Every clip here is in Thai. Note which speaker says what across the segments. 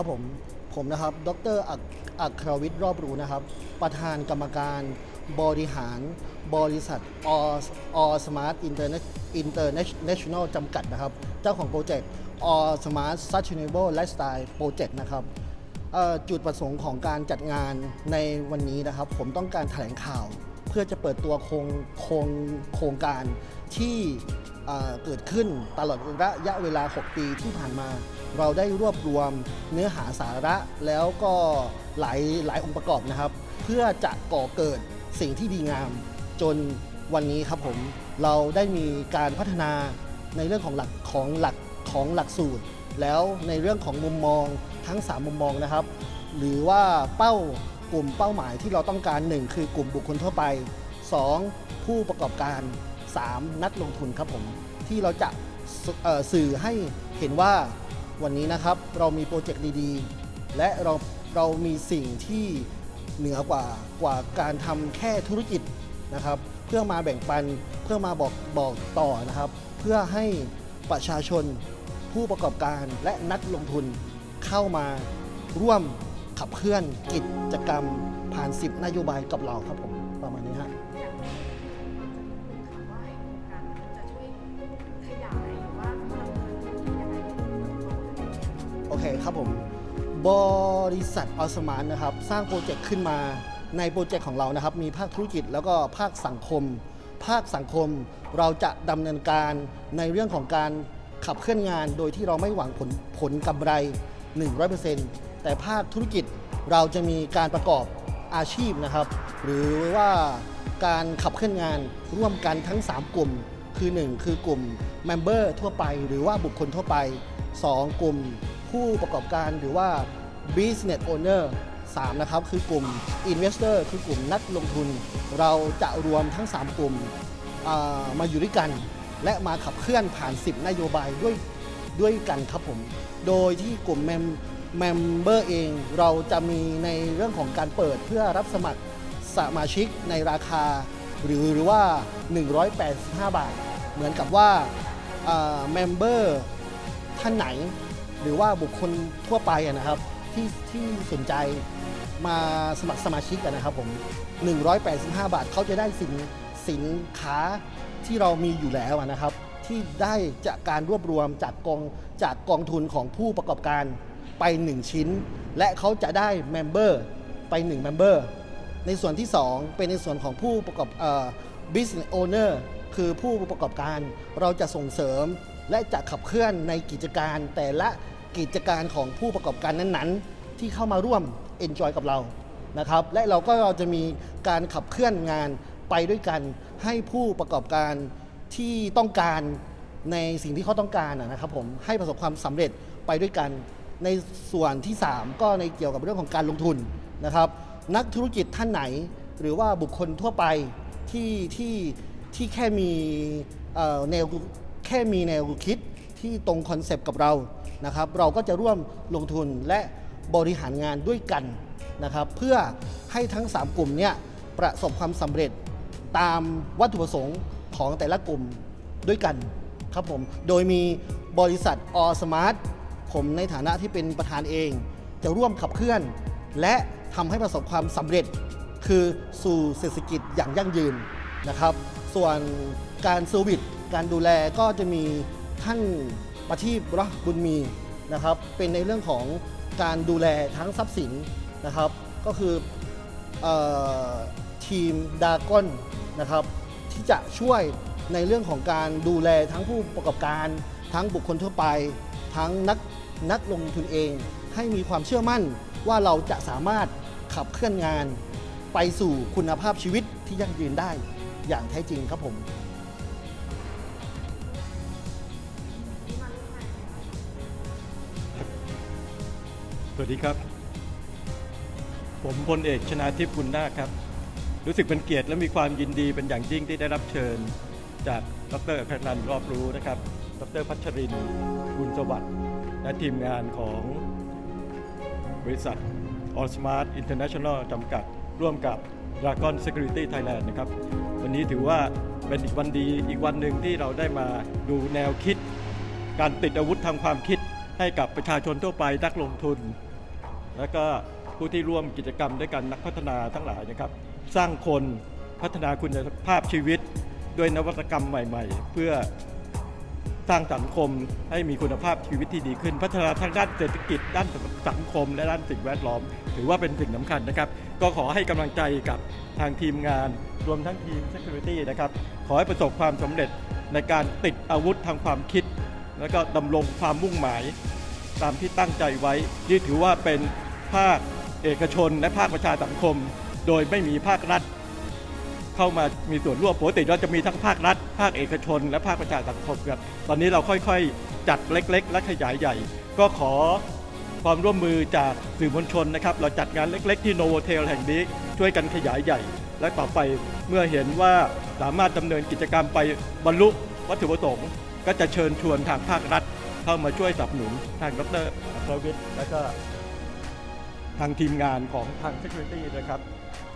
Speaker 1: ครับผมผมนะครับ ดรอักอัครวิทย์รอบรู้นะครับ ประธานกรรมการบริหารบริษัทออสมาร์ทอินเตอร์อินเตอร์เนชั่นแนลจำกัดนะครับ เจ้าของโปรเจกต์ออสมาร์ทซั s เ a เนเบิลไลฟ์สไตล์โปรเจกต์นะครับจุดประสงค์ของการจัดงานในวันนี้นะครับ ผมต้องการแถลงข่าว เพื่อจะเปิดตัวโครงโครงโครงการที่ เกิดขึ้นตลอดระยะเวลา 6 ปีที่ผ่านมา เราได้รวบรวมเนื้อหาสาระแล้วก็หลายหลายองค์ประกอบนะครับ เพื่อจะก่อเกิดสิ่งที่ดีงาม จนวันนี้ครับผมเราได้มีการพัฒนาในเรื่องของหลักของหลักของหลักสูตร แล้วในเรื่องของมุมมองทั้ง 3 มุมมองนะครับ หรือว่าเป้ากลุ่มเป้าหมายที่เราต้องการ 1 คือกลุ่มบุคคลทั่วไป 2 ผู้ประกอบการ 3 นักลงทุนครับผม ที่เราจะส,สื่อให้เห็นว่าวันนี้นะครับเรามีโปรเจกต์ดีๆ และเราเรามีสิ่งที่เหนือกว่ากว่าการทำแค่ธุรกิจนะครับ เพื่อมาแบ่งปันเพื่อมาบอกบอกต่อนะครับ เพื่อให้ประชาชนผู้ประกอบการและนักลงทุนเข้ามาร่วมขับเคลื่อนกิจกรรมผ่าน 10 นโยบายกับเราครับผม ประมาณนี้ฮะ
Speaker 2: ค
Speaker 1: ครับผม บริษัทออสมานนะครับ สร้างโปรเจกต์ขึ้นมาในโปรเจกต์ของเรานะครับ มีภาคธุรกิจแล้วก็ภาคสังคม ภาคสังคมเราจะดำเนินการในเรื่องของการขับเคลื่อนงานโดยที่เราไม่หวังผลผลกำไร 100%แต่ภาคธุรกิจเราจะมีการประกอบอาชีพนะครับ หรือว่าการขับเคลื่อนงานร่วมกันทั้ง 3 กลุ่ม คือ 1 คือกลุ่ม Member ทั่วไป หรือว่าบุคคลทั่วไป 2 กลุ่ม ผู้ประกอบการหรือว่า Business Owner 3นะครับคือกลุ่ม Investor คือกลุ่มนักลงทุน เราจะรวมทั้ง 3 กลุ่มมาอยู่ด้วยกัน และมาขับเคลื่อนผ่าน 10 นโยบายด้วยด้วยกันครับผม โดยที่กลุ่ม Mem Member เองเราจะมีในเรื่องของการเปิดเพื่อรับสมัครสมาชิกในราคา หรือหรือว่า 185 บาท เหมือนกับว่าเมมเบอร์ท่านไหน หรือว่าบุคคลทั่วไปนะครับที่ที่สนใจมาสมัครสมาชิกนะครับผม 185 บาทเขาจะได้สินสินค้าที่เรามีอยู่แล้วนะครับ ที่ได้จากการรวบรวมจากกองจากกองทุนของผู้ประกอบการไป 1 ชิ้น และเขาจะได้เมมเบอร์ไป1เมมเบอร์ในส่วนที่ 2 เป็นในส่วนของผู้ประกอบเอ่อ business owner คือผู้ประกอบการเราจะส่งเสริม และจะขับเคลื่อนในกิจการแต่ละกิจการของผู้ประกอบการนั้นๆ ที่เข้ามาร่วม enjoy กับเรานะครับและเราก็จะมีการขับเคลื่อนงานไปด้วยกัน ให้ผู้ประกอบการที่ต้องการในสิ่งที่เขาต้องการนะครับผมให้ประสบความสำเร็จไปด้วยกัน ในส่วนที่ 3 ก็ในเกี่ยวกับเรื่องของการลงทุนนะครับ นักธุรกิจท่านไหนหรือว่าบุคคลทั่วไปที่ที่ที่แค่มีแนว ค่มีแนวคิดที่ตรงคอนเซปต์กับเรานะครับ เราก็จะร่วมลงทุนและบริหารงานด้วยกันนะครับ เพื่อให้ทั้ง 3 กลุ่มเนี่ยประสบความสำเร็จตามวัตถุประสงค์ของแต่ละกลุ่มด้วยกันครับผม โดยมีบริษัทอสมาร์ทผมในฐานะที่เป็นประธานเอง จะร่วมขับเคลื่อน และทำให้ประสบความสำเร็จ คือสู่เศรษฐกิจอย่างยั่งยืนนะครับ ส่วนการเซอร์วิสการดูแลก็จะมีท่านประทีปรบุญมีนะครับ เป็นในเรื่องของการดูแลทั้งทรัพย์สินนะครับ ก็คือออทีมดากอนนะครับ ที่จะช่วยในเรื่องของการดูแลทั้งผู้ประกอบการ ทั้งบุคคลทั่วไป ทั้งนักนักลงทุนเอง ให้มีความเชื่อมั่นว่าเราจะสามารถขับเคลื่อนงาน ไปสู่คุณภาพชีวิตที่ยั่งยืนได้ อย่างแท้จริงครับผม
Speaker 3: สวัสดีครับ ผมพลเอกชนาทิพย์บุญนาคครับ รู้สึกเป็นเกียรติและมีความยินดีเป็นอย่างยิ่งที่ได้รับเชิญ จากดรอัครนันรอบรู้นะครับ ดรพัชรินบุญสวัสดิ์และทีมงานของบริษัท All Smart International จำกัด ร่วมกับ Dragon Security Thailand นะครับ วันนี้ถือว่าเป็นอีกวันดีอีกวันหนึ่งที่เราได้มาดูแนวคิด การติดอาวุธทางความคิดให้กับประชาชนทั่วไปนักลงทุน แล้วก็ผู้ที่ร่วมกิจกรรมด้วยกันนักพัฒนาทั้งหลายนะครับ สร้างคนพัฒนาคุณภาพชีวิตด้วยนวัตกรรมใหม่ ๆ เพื่อสร้างสังคมให้มีคุณภาพชีวิตที่ดีขึ้น พัฒนาทางด้านเศรษฐกิจ ด้านสังคม และด้านสิ่งแวดล้อม ถือว่าเป็นสิ่งสำคัญนะครับ ก็ขอให้กำลังใจกับทางทีมงาน รวมทั้งทีม Security นะครับ ขอให้ประสบความสำเร็จในการติดอาวุธทางความคิด แล้วก็ดำรงความมุ่งหมาย ตามที่ตั้งใจไว้ที่ถือว่าเป็นภาคเอกชนและภาคประชาสังคม โดยไม่มีภาครัฐ เข้ามามีส่วนร่วมปกติเราจะมีทั้งภาครัฐ ภาคเอกชน และภาคประชาสังคมครับตอนนี้เราค่อยๆ จัดเล็ก ๆ และขยายใหญ่ ก็ขอความร่วมมือจากสื่อมวลชนนะครับ เราจัดงานเล็ก ๆ ที่โนโวเทลแห่งนี้ช่วยกันขยายใหญ่ และต่อไปเมื่อเห็นว่าสามารถดำเนินกิจกรรมไปบรรลุวัตถุประสงค์ ก็จะเชิญชวนทางภาครัฐ เข้ามาช่วยสนับสนุนทางดรอัครวิทย์และก็ทางทีมงานของทาง Security นะครับ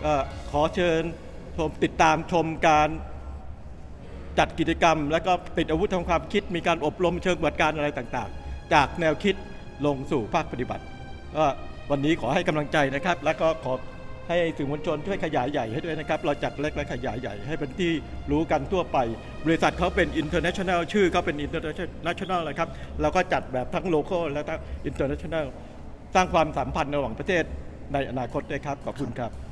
Speaker 3: ก็ขอเชิญชมติดตามชมการจัดกิจกรรม และก็ติดอาวุธทางความคิด มีการอบรมเชิงปฏิบัติการอะไรต่างๆ จากแนวคิดลงสู่ภาคปฏิบัติก็วันนี้ขอให้กำลังใจนะครับ แล้วก็ขอ ให้สื่อมวลชนช่วยขยายใหญ่ให้ด้วยนะครับ เราจัดเล็กและขยายใหญ่ ให้เป็นที่รู้กันทั่วไป บริษัทเขาเป็น international ชื่อเขาเป็น international นะครับเราก็จัดแบบทั้ง local และทั้ง international สร้างความสัมพันธ์ระหว่างประเทศในอนาคตด้วยครับ ขอบคุณครับ